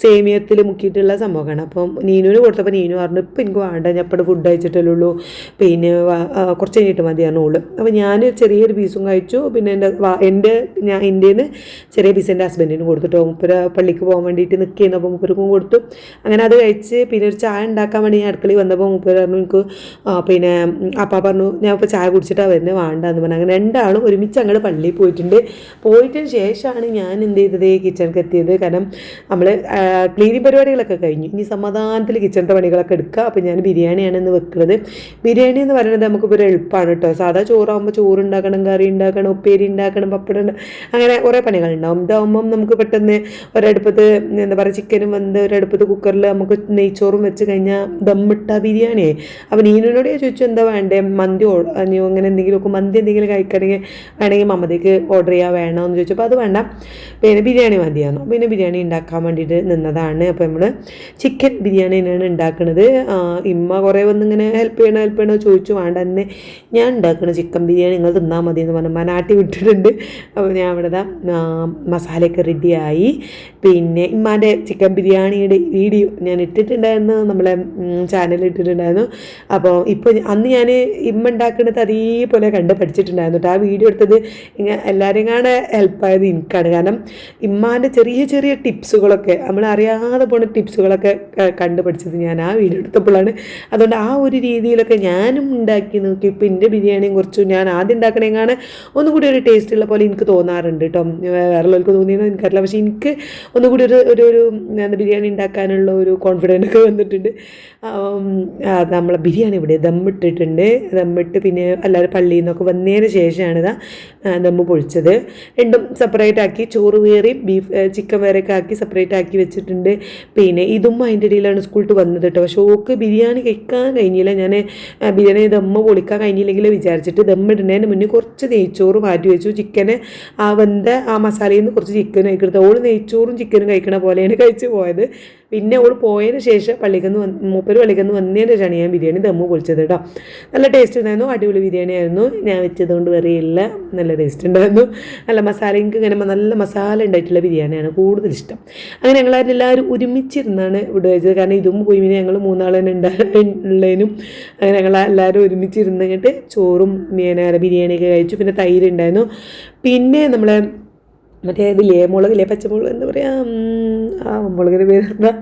സേമിയത്തിൽ മുക്കിയിട്ടുള്ള സംഭവമാണ് അപ്പം നീനുവിന് കൊടുത്തപ്പോൾ നീനു പറഞ്ഞു ഇപ്പം എനിക്ക് വേണ്ട ഞാൻ ഇപ്പോൾ ഫുഡ് കഴിച്ചിട്ടല്ലേ ഉള്ളൂ പിന്നെ കുറച്ച് കഴിഞ്ഞിട്ട് മതിയാണ് ഓൾ. അപ്പോൾ ഞാൻ ചെറിയൊരു പീസും കഴിച്ചു. പിന്നെ എന്റെ എന്റെ ഞാൻ എന്റെ ചെറിയ പീസ് എന്റെ ഹസ്ബൻഡിന് കൊടുത്തിട്ടോ മുപ്പര പള്ളിക്ക് പോകാൻ വേണ്ടിയിട്ട് നിൽക്കുന്നു അപ്പോൾ കൊടുത്തു. അങ്ങനെ അത് കഴിച്ച് പിന്നെ ഒരു ചായ ഉണ്ടാക്കാൻ വേണ്ടി അടുക്കളി വന്നപ്പോൾ മുപ്പത് പറഞ്ഞു എനിക്ക് പിന്നെ അപ്പ പറഞ്ഞു ഞാൻ ഇപ്പോൾ ചായ കുടിച്ചിട്ടാണ് വരുന്നത് വേണ്ടെന്ന് പറഞ്ഞു. അങ്ങനെ രണ്ടാളും ഒരുമിച്ച് അങ്ങോട്ട് പള്ളിയിൽ പോയിട്ടുണ്ട്. പോയിട്ടതിന് ശേഷമാണ് ഞാൻ എന്ത് ചെയ്തത്? കിച്ചണിക്ക് എത്തിയത്. കാരണം നമ്മൾ ക്ലീനിങ് പരിപാടികളൊക്കെ കഴിഞ്ഞു. ഇനി സമാധാനത്തിൽ കിച്ചണിന്റെ പണികളൊക്കെ എടുക്കുക അപ്പോൾ ഞാൻ ബിരിയാണിയാണ് ഇന്ന് വെക്കുന്നത് ബിരിയാണി എന്ന് പറയുന്നത് നമുക്കിപ്പോൾ ഒരു എളുപ്പമാണ് കേട്ടോ സാധാ ചോറാകുമ്പോൾ ചോറ് ഉണ്ടാക്കണം കറി ഉണ്ടാക്കണം ഉപ്പേരി ഉണ്ടാക്കണം പപ്പടം അങ്ങനെ കുറേ പണികളുണ്ടാവും ഇതാകുമ്പം നമുക്ക് പെട്ടെന്ന് ഒരടുപ്പത്ത് എന്താ പറയുക ചിക്കനും വന്ന് ഒരടുപ്പത്ത് കുക്കറിൽ നമുക്ക് നെയ്ച്ചോറും വെച്ച് കഴിഞ്ഞാൽ ദമ്മിട്ട ബിരിയാണിയെ. അപ്പോൾ നീനുനോട് ചോദിച്ചു എന്താ വേണ്ടേ? മന്തി നീ അങ്ങനെ എന്തെങ്കിലുമൊക്കെ മന്തി എന്തെങ്കിലും കഴിക്കണമെങ്കിൽ വേണമെങ്കിൽ മമ്മതിക്ക് ഓർഡർ ചെയ്യാൻ വേണമെന്ന് ചോദിച്ചപ്പോൾ അത് വേണ്ട. പിന്നെ ബിരിയാണി മതിയായിരുന്നു. പിന്നെ ബിരിയാണി ഉണ്ടാക്കാൻ വേണ്ടിയിട്ട് നിന്നതാണ്. അപ്പോൾ നമ്മൾ ചിക്കൻ ബിരിയാണി തന്നെയാണ് ഉണ്ടാക്കുന്നത് ഇമ്മ കുറേ വന്ന് ഇങ്ങനെ ഹെൽപ്പ് ചെയ്യണോ ഹെൽപ്പ് ചെയ്യണോ ചോദിച്ചു. വേണ്ട തന്നെ ഞാൻ ഉണ്ടാക്കുന്ന ചിക്കൻ ബിരിയാണി നിങ്ങൾ തിന്നാൽ മതി എന്ന് പറഞ്ഞാൽ മനാട്ടി വിട്ടിട്ടുണ്ട്. അപ്പോൾ ഞാൻ അവിടെ മസാലയൊക്കെ റെഡിയായി പിന്നെ ഇമ്മാന്റെ ചിക്കൻ ബിരിയാണിയുടെ വീഡിയോ ഞാൻ ഇട്ടിട്ടുണ്ടായിരുന്നു. നമ്മളെ ചാനലിൽ ഇട്ടിട്ടുണ്ടായിരുന്നു. അപ്പോൾ ഇപ്പോൾ അന്ന് ഞാൻ ഇമ്മ ഉണ്ടാക്കുന്നത് അതേപോലെ കണ്ട് പഠിച്ചിട്ടുണ്ടായിരുന്നു. ആ വീഡിയോ എടുത്തത് ഇങ്ങനെ എല്ലാവരെയും കാണാൻ ഹെൽപ്പായത് എനിക്കാണ്. കാരണം ഇമ്മാന്റെ ചെറിയ ചെറിയ ടിപ്സുകളൊക്കെ നമ്മൾ അറിയാതെ പോണ ടിപ്സുകളൊക്കെ കണ്ട് പഠിച്ചത് ഞാൻ ആ വീഡിയോ എടുത്തപ്പോഴാണ്. അതുകൊണ്ട് ആ ഒരു രീതിയിലൊക്കെ ഞാനും ഉണ്ടാക്കി നോക്കി. ഇപ്പം എന്റെ ബിരിയാണിയും കുറച്ചും ഞാൻ ആദ്യം ഉണ്ടാക്കണേക്കാണ് ഒന്നുകൂടി ഒരു ടേസ്റ്റ് ഉള്ള പോലെ എനിക്ക് തോന്നാറുണ്ട് കേട്ടോ വേറെ ഉള്ളവർക്ക് തോന്നിയെന്ന് എനിക്കറിയില്ല. പക്ഷേ എനിക്ക് ഒന്നുകൂടി ഒരു ഒരു ഒരു ബിരിയാണി ഉണ്ടാക്കാനുള്ള ഒരു കോൺഫിഡന്റ് ഒക്കെ വന്നിട്ടുണ്ട്. ആ, ബിരിയാണി ഇവിടെ ദമ്മിട്ടിട്ടുണ്ട്. ദമ്മിട്ട് പിന്നെ എല്ലാവരും പള്ളിയിൽ നിന്നൊക്കെ വന്നതിന് ശേഷമാണ് ഇതാ ദമ്മ് പൊളിച്ചത്. രണ്ടും സെപ്പറേറ്റ് ആക്കി ചോറ് വേറി ബീഫ് ചിക്കൻ വേറെയൊക്കെ ആക്കി സെപ്പറേറ്റ് ആക്കി വെച്ചിട്ടുണ്ട്. പിന്നെ ഇതും അതിന്റെ ഇടയിലാണ് സ്കൂളിൽ വന്നത് കേട്ടോ. പക്ഷേ ഓക്ക് ബിരിയാണി കഴിക്കാൻ കഴിഞ്ഞില്ല. ഞാൻ ബിരിയാണി ദമ്മ് പൊളിക്കാൻ കഴിഞ്ഞില്ലെങ്കിൽ വിചാരിച്ചിട്ട് ദമ്മിടുന്നതിന് മുന്നേ കുറച്ച് നെയ്ച്ചോറ് മാറ്റി വെച്ചു. ചിക്കന് ആ വെന്ത ആ മസാലയിൽ നിന്ന് കുറച്ച് ചിക്കൻ കഴിക്കുന്നത് ഓൾ നെയ്ച്ചോറും ചിക്കനും കഴിക്കണ പോലെയാണ് കഴിച്ച് പോയത്. പിന്നെ ഓൾ പോയതിന് ശേഷം പള്ളിക്കന്ന് വന്ന് മൂപ്പര് പള്ളിക്കന്ന് വന്നതിന് ശേഷമാണ് ഞാൻ ബിരിയാണി ദമ്മു പൊളിച്ചത് കേട്ടോ നല്ല ടേസ്റ്റ് ഉണ്ടായിരുന്നു അടിപൊളി ബിരിയാണി ആയിരുന്നു. ഞാൻ വെച്ചതുകൊണ്ട് വെറിയില്ല നല്ല ടേസ്റ്റ് ഉണ്ടായിരുന്നു. നല്ല മസാല എനിക്ക് ഇങ്ങനെ നല്ല മസാല ഉണ്ടായിട്ടുള്ള ബിരിയാണിയാണ് കൂടുതൽ ഇഷ്ടം. അങ്ങനെ ഞങ്ങളെല്ലാവരും ഒരുമിച്ചിരുന്നാണ് ഇവിടെ വെച്ചത് കാരണം ഇതും പോയി പിന്നെ ഞങ്ങൾ മൂന്നാൾ തന്നെ ഉണ്ടാ അങ്ങനെ ഞങ്ങൾ എല്ലാവരും ഒരുമിച്ചിരുന്നിട്ട് ചോറും മീനാര ബിരിയാണിയൊക്കെ കഴിച്ചു. പിന്നെ തൈര് ഉണ്ടായിരുന്നു പിന്നെ നമ്മളെ മറ്റേ ഇതില്ലേ ലേ പച്ചമുളക് എന്താ പറയുക ആ മുളകിന് പേര്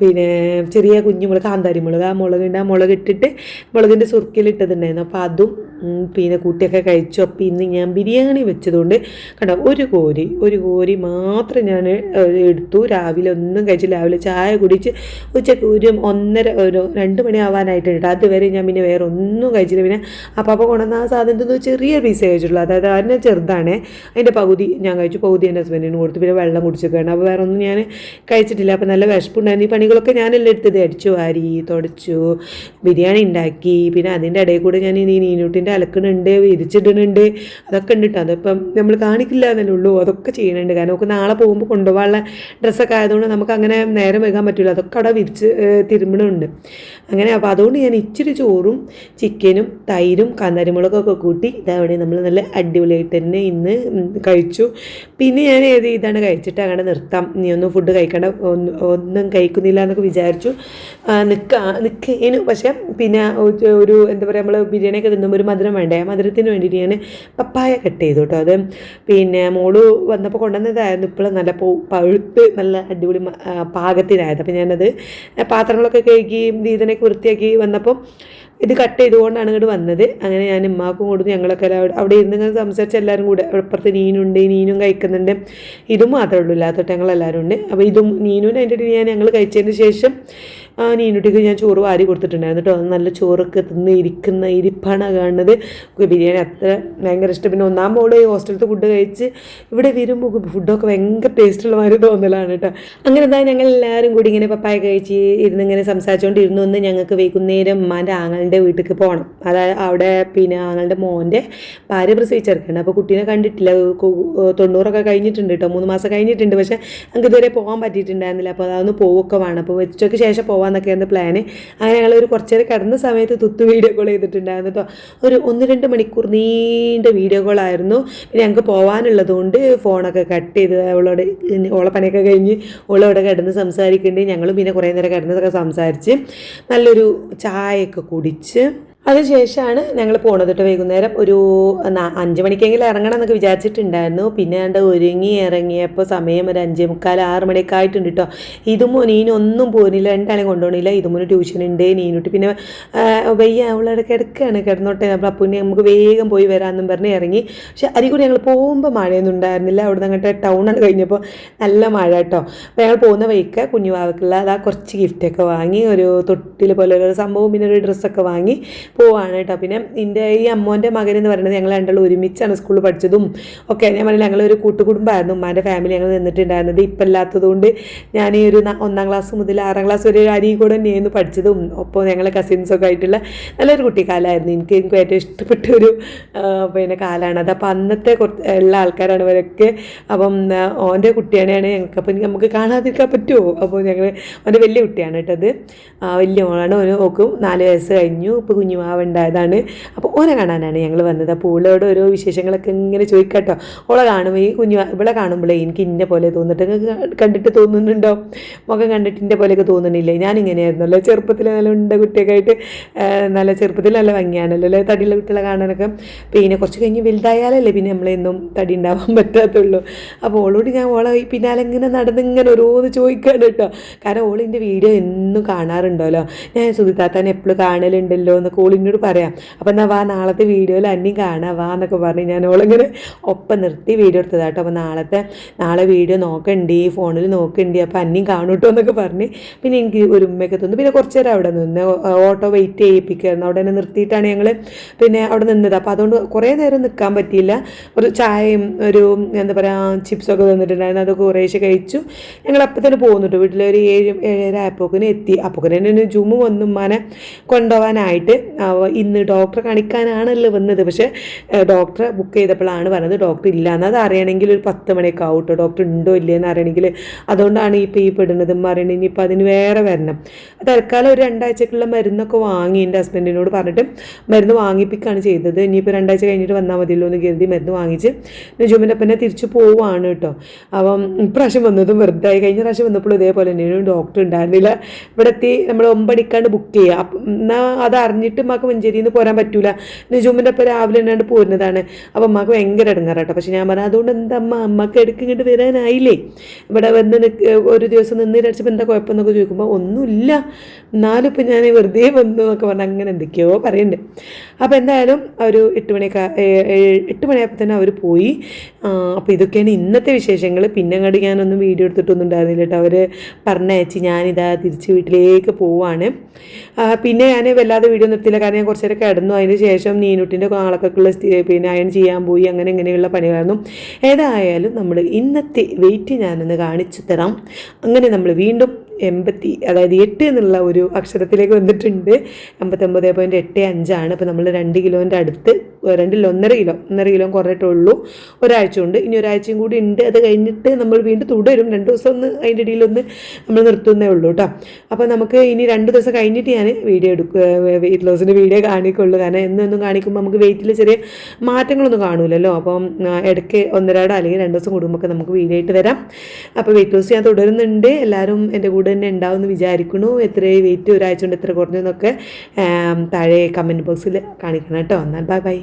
പിന്നെ ചെറിയ കുഞ്ഞുമുളക് കാന്താരി മുളക് ആ മുളകുണ്ട് ആ മുളക് ഇട്ടിട്ട് മുളകിന്റെ സുർക്കിലിട്ടതുണ്ടായിരുന്നു അപ്പോൾ അതും പിന്നെ കൂട്ടിയൊക്കെ കഴിച്ചു. അപ്പോൾ ഇന്ന് ഞാൻ ബിരിയാണി വെച്ചതുകൊണ്ട് കണ്ടോ ഒരു കോരി ഒരു കോരി മാത്രം ഞാൻ എടുത്തു. രാവിലെ ഒന്നും കഴിച്ചു രാവിലെ ചായ കുടിച്ച് ഉച്ചയ്ക്ക് ഒരു ഒന്നര ഒരു രണ്ട് മണി കേട്ടോ അതുവരെ ഞാൻ പിന്നെ വേറെ ഒന്നും കഴിച്ചില്ല. പിന്നെ അപ്പം അപ്പോൾ കൊണ്ടുവന്ന ആ സാധനത്തിൽ ചെറിയ പീസേ കഴിച്ചിട്ടുള്ളൂ. അതായത് അതിനെ ചെറുതാണ്. അതിന്റെ പകുതി ഞാൻ കഴിച്ചു. പകുതി എന്റെ ഹസ്ബൻഡിന് കൊടുത്തു. പിന്നെ വെള്ളം കുടിച്ചൊക്കെയാണ് അപ്പോൾ വേറെ ഒന്നും ഞാൻ കഴിച്ചിട്ടില്ല. അപ്പോൾ നല്ല വിശപ്പുണ്ടായിരുന്നു ഈ പണികളൊക്കെ ഞാനല്ലേ എടുത്തത്? അടിച്ചു വാരി തുടച്ചു ബിരിയാണി ഉണ്ടാക്കി. പിന്നെ അതിന്റെ ഇടയിൽ കൂടെ ഞാൻ ഈ നീനൂട്ടിന്റെ അലക്കണുണ്ട് വിരിച്ചിടുന്നുണ്ട് അതൊക്കെ ഉണ്ട് കേട്ടോ അതിപ്പം നമ്മൾ കാണിക്കില്ല എന്നല്ലേ ഉള്ളൂ. അതൊക്കെ ചെയ്യണുണ്ട്. കാരണം നമുക്ക് നാളെ പോകുമ്പോൾ കൊണ്ടുപോകാനുള്ള ഡ്രസ്സൊക്കെ ആയതുകൊണ്ട് നമുക്ക് അങ്ങനെ നേരം വെക്കാൻ പറ്റില്ല. അതൊക്കെ അവിടെ വിരിച്ച് തിരുമ്പണുണ്ട്. അങ്ങനെ അപ്പോൾ അതുകൊണ്ട് ഞാൻ ഇച്ചിരി ചോറും ചിക്കനും തൈരും കാന്താരിമുളകൊക്കെ കൂട്ടി ഇതവിടെ നമ്മൾ നല്ല അടിപൊളിയായിട്ട് തന്നെ ഇന്ന് കഴിച്ചു. പിന്നെ ഞാൻ ഏത് ഇതാണ് കഴിച്ചിട്ട് അങ്ങനെ നിർത്താം. നീ ഒന്നും ഫുഡ് കഴിക്കണ്ട ഒന്ന് ഒന്നും കഴിക്കുന്നില്ല എന്നൊക്കെ വിചാരിച്ചു. നിൽക്ക നിൽക്കേനു പക്ഷേ പിന്നെ ഒരു- എന്താ പറയുക നമ്മൾ ബിരിയാണിയൊക്കെ തിന്നുമ്പോൾ ഒരു മധുരം വേണ്ടേ? മധുരത്തിന് വേണ്ടിയിട്ട് ഞാൻ പപ്പായ കട്ട് ചെയ്തു കേട്ടോ. അത് പിന്നെ മോൾ വന്നപ്പോൾ കൊണ്ടുവന്നതായിരുന്നു. ഇപ്പോഴും നല്ല പൂ പഴുത്ത് നല്ല അടിപൊളി പാകത്തിനായത് അപ്പോൾ ഞാനത് പാത്രങ്ങളൊക്കെ കഴുകി ഇതിനൊക്കെ വൃത്തിയാക്കി വന്നപ്പോൾ ഇത് കട്ട് ചെയ്തുകൊണ്ടാണ് ഇങ്ങോട്ട് വന്നത്. അങ്ങനെ ഞാൻ ഉമ്മാക്കും കൊടുത്തു. ഞങ്ങളൊക്കെ എല്ലാവരും അവിടെ ഇരുന്ന് ഇങ്ങനെ സംസാരിച്ച് എല്ലാവരും കൂടെ അപ്പുറത്ത് നീനുണ്ട് നീനും കഴിക്കുന്നുണ്ട്. ഇതും മാത്രമേ ഉള്ളൂ. ഇല്ലാത്തോട്ട് ഞങ്ങളെല്ലാവരും ഉണ്ട്. അപ്പോൾ ഇതും നീനുവിനെ അതിന്റെ ഞാൻ ഞങ്ങൾ കഴിച്ചതിന് ശേഷം നീനുട്ടിക്ക് ഞാൻ ചോറ് വാരി കൊടുത്തിട്ടുണ്ടായിരുന്നു കേട്ടോ നല്ല ചോറൊക്കെ തിന്ന് ഇരിക്കുന്ന ഇരിപ്പാണ് കാണുന്നത്. ബിരിയാണി അത്ര ഭയങ്കര ഇഷ്ടം. പിന്നെ ഒന്നാം മോൾ ഹോസ്റ്റലത്ത് ഫുഡ് കഴിച്ച് ഇവിടെ വരുമ്പോൾ ഫുഡൊക്കെ ഭയങ്കര ടേസ്റ്റുള്ള മാതിരി തോന്നലാണ് കേട്ടോ അങ്ങനെ എന്താ ഞങ്ങൾ എല്ലാവരും കൂടി ഇങ്ങനെ പപ്പായ കഴിച്ച് ഇരുന്ന് ഇങ്ങനെ സംസാരിച്ചുകൊണ്ടിരുന്നു ഒന്ന് ഞങ്ങൾക്ക് വൈകുന്നേരം ഉമ്മാന്റെ ആങ്ങളുടെ വീട്ടിലേക്ക് പോകണം അതായത് അവിടെ പിന്നെ ആങ്ങളുടെ മോന്റെ ഭാര്യ പ്രസവിച്ചെടുക്കണം അപ്പോൾ കുട്ടീനെ കണ്ടിട്ടില്ല. തൊണ്ണൂറൊക്കെ കഴിഞ്ഞിട്ടുണ്ട് കേട്ടോ മൂന്ന് മാസം കഴിഞ്ഞിട്ടുണ്ട്. പക്ഷേ ഞങ്ങൾക്ക് ഇതുവരെ പോകാൻ പറ്റിയിട്ടുണ്ടായിരുന്നില്ല. അപ്പോൾ അതൊന്ന് പോവൊക്കെ വേണം. അപ്പോൾ ഉച്ചയ്ക്ക് ശേഷം പോകാമെന്നൊക്കെയായിരുന്നു പ്ലാന് അങ്ങനെ ഞങ്ങൾ ഒരു കുറച്ച് നേരം കിടന്ന സമയത്ത് തുത്തു വീഡിയോ കോൾ ചെയ്തിട്ടുണ്ടായിരുന്നു കേട്ടോ ഒരു ഒന്ന് രണ്ട് മണിക്കൂർ നീണ്ട വീഡിയോ കോളായിരുന്നു പിന്നെ ഞങ്ങൾക്ക് പോകാനുള്ളത് കൊണ്ട് ഫോണൊക്കെ കട്ട് ചെയ്ത് അവളോട് ഓളെ പണിയൊക്കെ കഴിഞ്ഞ് ഓളോടെ കിടന്ന് സംസാരിക്കേണ്ടി ഞങ്ങളും പിന്നെ കുറേ നേരം കിടന്നതൊക്കെ സംസാരിച്ച് നല്ലൊരു ചായയൊക്കെ കുടിച്ച് അതിനുശേഷമാണ് ഞങ്ങൾ പോണത് കേട്ടോ വൈകുന്നേരം. ഒരു അഞ്ച് മണിക്കെങ്കിലും ഇറങ്ങണം എന്നൊക്കെ വിചാരിച്ചിട്ടുണ്ടായിരുന്നു. പിന്നെ കണ്ട് ഒരുങ്ങി ഇറങ്ങിയപ്പോൾ സമയം ഒരു അഞ്ചേ മുക്കാൽ ആറ് മണിയൊക്കെ ആയിട്ടുണ്ട് കേട്ടോ ഇതും നീനൊന്നും പോകുന്നില്ല രണ്ടാളും കൊണ്ടുപോകണില്ല ഇതുമൊരു ട്യൂഷൻ ഉണ്ട് നീനുട്ടി. പിന്നെ വയ്യ അവളവിടെ കിടക്കുകയാണ് കിടന്നോട്ടെ അപ്പോൾ അപ്പുണ്ണി നമുക്ക് വേഗം പോയി വരാമെന്നും പറഞ്ഞ് ഇറങ്ങി. പക്ഷെ അതിൽ കൂടി ഞങ്ങൾ പോകുമ്പോൾ മഴയൊന്നും ഉണ്ടായിരുന്നില്ല. അവിടെ നിന്ന് അങ്ങോട്ട് ടൗണാണ് കഴിഞ്ഞപ്പോൾ നല്ല മഴ കേട്ടോ അപ്പോൾ ഞങ്ങൾ പോകുന്ന വഴിക്ക് കുഞ്ഞുവാവക്കുള്ള അതാ കുറച്ച് ഗിഫ്റ്റൊക്കെ വാങ്ങി. ഒരു തൊട്ടിൽ പോലെ ഒരു സംഭവം പിന്നെ ഒരു ഡ്രസ്സൊക്കെ വാങ്ങി. പോവാണ് കേട്ടോ. പിന്നെ എന്റെ ഈ അമ്മോന്റെ മകൻ എന്ന് പറയുന്നത് ഞങ്ങൾ രണ്ടാളും ഒരുമിച്ചാണ് സ്കൂളിൽ പഠിച്ചതും ഒക്കെ. ഞാൻ പറഞ്ഞില്ല ഞങ്ങളൊരു കൂട്ടുകുടുംബമായിരുന്നു. ഉമ്മാന്റെ ഫാമിലി ഞങ്ങൾ നിന്നിട്ടുണ്ടായിരുന്നത്. ഇപ്പം ഇല്ലാത്തതുകൊണ്ട് ഞാൻ ഈ ഒരു ഒന്നാം ക്ലാസ് മുതൽ ആറാം ക്ലാസ് വരെ ഒരു അരി കൂടെ തന്നെയായിരുന്നു പഠിച്ചതും. ഒപ്പം ഞങ്ങൾ കസിൻസൊക്കെ ആയിട്ടുള്ള നല്ലൊരു കുട്ടിക്കാലമായിരുന്നു. എനിക്ക് എനിക്ക് ഏറ്റവും ഇഷ്ടപ്പെട്ട ഒരു പിന്നെ കാലമാണ്. അത് അപ്പോൾ അന്നത്തെ കുറച്ച് ഉള്ള ആൾക്കാരാണ് ഇവരൊക്കെ. അപ്പം ഓന്റെ കുട്ടിയാണെയാണ് ഞങ്ങൾക്ക് അപ്പം നമുക്ക് കാണാതിരിക്കാൻ പറ്റുമോ? അപ്പോൾ ഞങ്ങൾ അവന്റെ വലിയ കുട്ടിയാണ് കേട്ടത് വലിയ മോളാണ്. ഓന് നോക്കും നാല് വയസ്സ് കഴിഞ്ഞു. ഇപ്പോൾ കുഞ്ഞുമാവ് ഉണ്ടായതാണ്. അപ്പോൾ ഓനെ കാണാനാണ് ഞങ്ങൾ വന്നത്. അപ്പോൾ ഓളോട് ഓരോ വിശേഷങ്ങളൊക്കെ ഇങ്ങനെ ചോദിക്കട്ടോ. ഓളെ കാണുമ്പോൾ ഈ കുഞ്ഞു ഇവിടെ കാണുമ്പോഴേ എനിക്ക് ഇന്ന പോലെ തോന്നിട്ട് കണ്ടിട്ട് തോന്നുന്നുണ്ടോ? മുഖം കണ്ടിട്ട് ഇന്ന പോലെയൊക്കെ തോന്നുന്നില്ലേ? ഞാനിങ്ങനെയായിരുന്നല്ലോ. ചെറുപ്പത്തിൽ നല്ല ഉണ്ട കുട്ടിയൊക്കെ ആയിട്ട് നല്ല ചെറുപ്പത്തിൽ നല്ല ഭംഗിയാണല്ലോ അല്ലേ? തടിയുള്ള കുട്ടികളെ കാണാനൊക്കെ. പിന്നെ കുറച്ച് കഴിഞ്ഞ് വലുതായാലല്ലേ പിന്നെ നമ്മളെന്നും തടി ഉണ്ടാവാൻ പറ്റാത്തുള്ളൂ. അപ്പോൾ ഓളോട് ഞാൻ ഓളെ പിന്നാലെ ഇങ്ങനെ നടന്ന് ഇങ്ങനെ ഓരോന്ന് ചോദിക്കാണ് കേട്ടോ. കാരണം ഓളിന്റെ വീഡിയോ എന്നും കാണാറുണ്ടല്ലോ. ഞാൻ സുധിത്താത്താൻ എപ്പോഴും കാണലുണ്ടല്ലോ എന്നൊക്കെ ഓളിനോട് പറയാം. അപ്പം എന്നാൽ വാ നാളത്തെ വീഡിയോയിൽ അന്യം കാണാം. വാ എന്നൊക്കെ പറഞ്ഞ് ഞാൻ ഓളിങ്ങനെ ഒപ്പം നിർത്തി വീഡിയോ എടുത്തതാട്ടോ അപ്പോൾ നാളത്തെ നാളെ വീഡിയോ നോക്കണ്ടി ഫോണിൽ നോക്കണ്ടി അപ്പോൾ അന്യം കാണൂട്ടോ എന്നൊക്കെ പറഞ്ഞ് പിന്നെ എനിക്ക് ഒരു ഉമ്മയൊക്കെ തന്നു. പിന്നെ കുറച്ച് നേരം അവിടെ നിന്ന് ഓട്ടോ വെയിറ്റ് ചെയ്യിപ്പിക്കുന്നു അവിടെ തന്നെ നിർത്തിയിട്ടാണ് ഞങ്ങൾ പിന്നെ അവിടെ നിന്നത്. അപ്പോൾ അതുകൊണ്ട് കുറേ നേരം നിൽക്കാൻ പറ്റിയില്ല. ഒരു ചായയും ഒരു എന്താ പറയുക ചിപ്സൊക്കെ തന്നിട്ടുണ്ടായിരുന്നു. അതൊക്കെ കുറേശ്ശെ കഴിച്ചു. ഞങ്ങൾ അപ്പം തന്നെ പോകുന്നുണ്ട് വീട്ടിലൊരു ഏഴ് ഏഴര ആയപ്പോക്കിന് എത്തി. അപ്പോക്കിന് തന്നെ ജുമു വന്നു കൊണ്ടുപോകാനായിട്ട് ഇന്ന് ഡോക്ടറെ കാണിക്കാനാണല്ലോ വന്നത്. പക്ഷേ ഡോക്ടറെ ബുക്ക് ചെയ്തപ്പോഴാണ് പറഞ്ഞത് ഡോക്ടർ ഇല്ല എന്നാൽ അത് അറിയണമെങ്കിൽ ഒരു പത്ത് മണിയൊക്കെ ആവും കേട്ടോ ഡോക്ടർ ഉണ്ടോ ഇല്ലേ എന്ന് അറിയണമെങ്കിൽ അതുകൊണ്ടാണ് ഇപ്പോൾ ഈ പെടുന്നത് പറയണത് ഇനിയിപ്പോൾ അതിന് വേറെ വരണം. തൽക്കാലം ഒരു രണ്ടാഴ്ചക്കുള്ള മരുന്നൊക്കെ വാങ്ങി എന്റെ ഹസ്ബൻഡിനോട് പറഞ്ഞിട്ട് മരുന്ന് വാങ്ങിപ്പിക്കുകയാണ് ചെയ്തത്. ഇനിയിപ്പോൾ രണ്ടാഴ്ച കഴിഞ്ഞിട്ട് വന്നാൽ മതിയല്ലോ എന്ന് കരുതി മരുന്ന് വാങ്ങിച്ച് നുജുമിന്റെ പിന്നെ തിരിച്ച് പോവുകയാണ് കേട്ടോ അപ്പം ഇപ്രാവശ്യം വന്നതും വെറുതെ കഴിഞ്ഞ പ്രാവശ്യം വന്നപ്പോൾ ഇതേപോലെ തന്നെയാണ്. ഡോക്ടർ ഉണ്ടായിരുന്നില്ല. ഇവിടെ എത്തി നമ്മൾ ഒമ്പടിക്കാണ്ട് ബുക്ക് ചെയ്യുക അപ്പം എന്നാൽ അത് അറിഞ്ഞിട്ട് ഉമ്മാക്ക് മഞ്ചേരിയിൽ നിന്ന് പോരാൻ പറ്റൂല. നിജുമ്മിന്റെ ഒപ്പം രാവിലെ എന്നാണ്ട് പോരുന്നതാണ്. അപ്പം ഉമ്മാക്ക് ഭയങ്കര ഇടങ്ങാറാട്ടോ പക്ഷെ ഞാൻ പറഞ്ഞു അതുകൊണ്ട് എന്താ അമ്മ? അമ്മയ്ക്ക് ഇടയ്ക്ക് ഇങ്ങോട്ട് വരാനായില്ലേ? ഇവിടെ വന്ന് ഒരു ദിവസം നിന്ന് രടിച്ചപ്പോൾ എന്താ കുഴപ്പം എന്നൊക്കെ ചോദിക്കുമ്പോൾ ഒന്നുമില്ല. എന്നാലും ഇപ്പം ഞാൻ വെറുതെ വന്നു എന്നൊക്കെ പറഞ്ഞ് അങ്ങനെ എന്തൊക്കെയോ പറയുന്നുണ്ട് അപ്പോൾ എന്തായാലും ഒരു എട്ട് മണിയൊക്കെ എട്ട് മണിയായപ്പോൾ തന്നെ അവർ പോയി. അപ്പോൾ ഇതൊക്കെയാണ് ഇന്നത്തെ വിശേഷങ്ങൾ പിന്നെ അങ്ങോട്ട് ഞാനൊന്നും വീഡിയോ എടുത്തിട്ടൊന്നും ഉണ്ടായിരുന്നില്ല കേട്ടോ. അവർ പറഞ്ഞയച്ച് ഞാനിതാ തിരിച്ച് വീട്ടിലേക്ക് പോവാണ്. പിന്നെ ഞാൻ വല്ലാതെ വീഡിയോ നിർത്തിയില്ല കാരണം ഞാൻ കുറച്ച് നേരം കിടന്നു. അതിന് ശേഷം നീനുട്ടിന്റെ നാളൊക്കെയുള്ള പിന്നെ അയൺ ചെയ്യാൻ പോയി. അങ്ങനെ ഇങ്ങനെയുള്ള പണികളായിരുന്നു. ഏതായാലും നമ്മൾ ഇന്നത്തെ വെയിറ്റ് ഞാനൊന്ന് കാണിച്ചു തരാം. അങ്ങനെ നമ്മൾ വീണ്ടും എൺപത്തി അതായത് എട്ട് എന്നുള്ള ഒരു അക്ഷരത്തിലേക്ക് വന്നിട്ടുണ്ട്. എൺപത്തൊമ്പത് പോയിന്റ് എട്ട് അഞ്ചാണ്. അപ്പോൾ നമ്മൾ രണ്ട് കിലോന്റെ അടുത്ത് രണ്ടിൽ ഒന്നര കിലോ ഒന്നര കിലോ കുറഞ്ഞിട്ടുള്ളൂ. ഒരാഴ്ച കൊണ്ട് ഇനി ഒരാഴ്ചയും കൂടി ഉണ്ട്. അത് കഴിഞ്ഞിട്ട് നമ്മൾ വീണ്ടും തുടരും. രണ്ട് ദിവസം ഒന്ന് അതിന്റെ ഇടയിലൊന്ന് നമ്മൾ നിർത്തുന്നേ ഉള്ളൂ കേട്ടോ അപ്പോൾ നമുക്ക് ഇനി രണ്ട് ദിവസം കഴിഞ്ഞിട്ട് ഞാൻ വീഡിയോ എടുക്കുക വെയിറ്റ് ലോസിന്റെ വീഡിയോ കാണിക്കുള്ളൂ. കാരണം എന്നൊന്നും എന്നും കാണിക്കുമ്പോൾ നമുക്ക് വെയിറ്റിൽ ചെറിയ മാറ്റങ്ങളൊന്നും കാണൂലല്ലോ. അപ്പം ഇടയ്ക്ക് ഒന്നരാടോ അല്ലെങ്കിൽ രണ്ട് ദിവസം കൂടുമ്പോൾ നമുക്ക് വീഡിയോ ആയിട്ട് വരാം. അപ്പോൾ വെയിറ്റ് ലോസ് ഞാൻ തുടരുന്നുണ്ട്. എല്ലാവരും എന്റെ കൂടെ തന്നെ ഉണ്ടാവും എന്ന് വിചാരിക്കുന്നു. എത്ര വെയിറ്റ് ഒരാഴ്ച കൊണ്ട് എത്ര കുറഞ്ഞു എന്നൊക്കെ താഴെ കമന്റ് ബോക്സിൽ കാണിക്കണം കേട്ടോ. എന്നാൽ ബൈ ബൈ